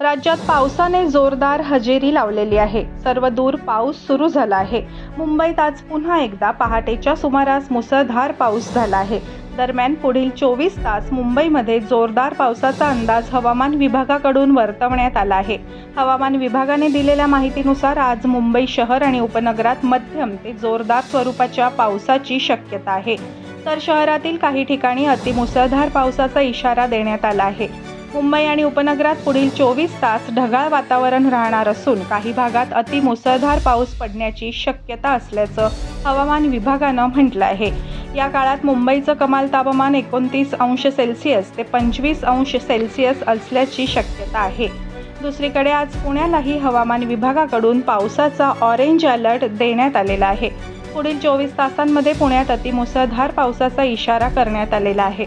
राज्यात पावसाने जोरदार हजेरी लावलेली आहे. सर्व दूर पाऊस सुरू झाला आहे. मुंबईत आज पुन्हा एकदा पहाटेच्या सुमारास मुसळधार पाऊस झाला आहे. दरम्यान पुढील चोवीस तास मुंबईमध्ये जोरदार पावसाचा अंदाज हवामान विभागाकडून वर्तवण्यात आला आहे. हवामान विभागाने दिलेल्या माहितीनुसार आज मुंबई शहर आणि उपनगरात मध्यम ते जोरदार स्वरूपाच्या पावसाची शक्यता आहे. तर शहरातील काही ठिकाणी अतिमुसळधार पावसाचा इशारा देण्यात आला आहे. मुंबई आणि उपनगरात पुढील चोवीस तास ढगाळ वातावरण राहणार असून काही भागात अतिमुसळधार पाऊस पडण्याची शक्यता असल्याचं हवामान विभागानं म्हटलं आहे. या काळात मुंबईचं कमाल तापमान एकोणतीस अंश सेल्सिअस ते पंचवीस अंश सेल्सिअस असल्याची शक्यता आहे. दुसरीकडे आज पुण्यालाही हवामान विभागाकडून पावसाचा ऑरेंज अलर्ट देण्यात आलेला आहे. पुढील चोवीस तासांमध्ये पुण्यात अतिमुसळधार पावसाचा इशारा करण्यात आलेला आहे.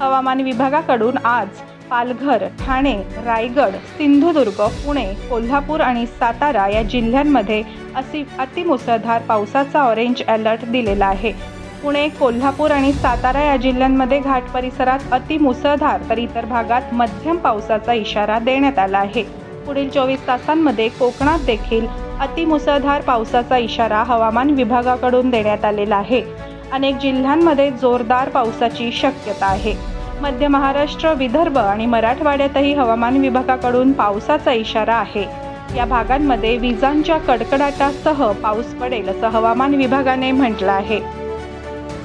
हवामान विभागाकडून आज पालघर ठाणे रायगड सिंधुदुर्ग पुणे कोल्हापूर आणि सातारा या जिल्ह्यांमध्ये असी अतिमुसळधार पावसाचा ऑरेंज अलर्ट दिलेला आहे. पुणे कोल्हापूर आणि सातारा या जिल्ह्यांमध्ये घाट परिसरात अतिमुसळधार तर इतर भागात मध्यम पावसाचा इशारा देण्यात आला आहे. पुढील चोवीस तासांमध्ये कोकणात देखील अतिमुसळधार पावसाचा इशारा हवामान विभागाकडून देण्यात आलेला आहे. अनेक जिल्ह्यांमध्ये जोरदार पावसाची शक्यता आहे. मध्य महाराष्ट्र विदर्भ आणि मराठवाड्यातही हवामान विभागाकडून पावसाचा इशारा आहे. या भागांमध्ये विजांच्या कडकडाटासह पाऊस पडेल असं हवामान विभागाने म्हटलं आहे.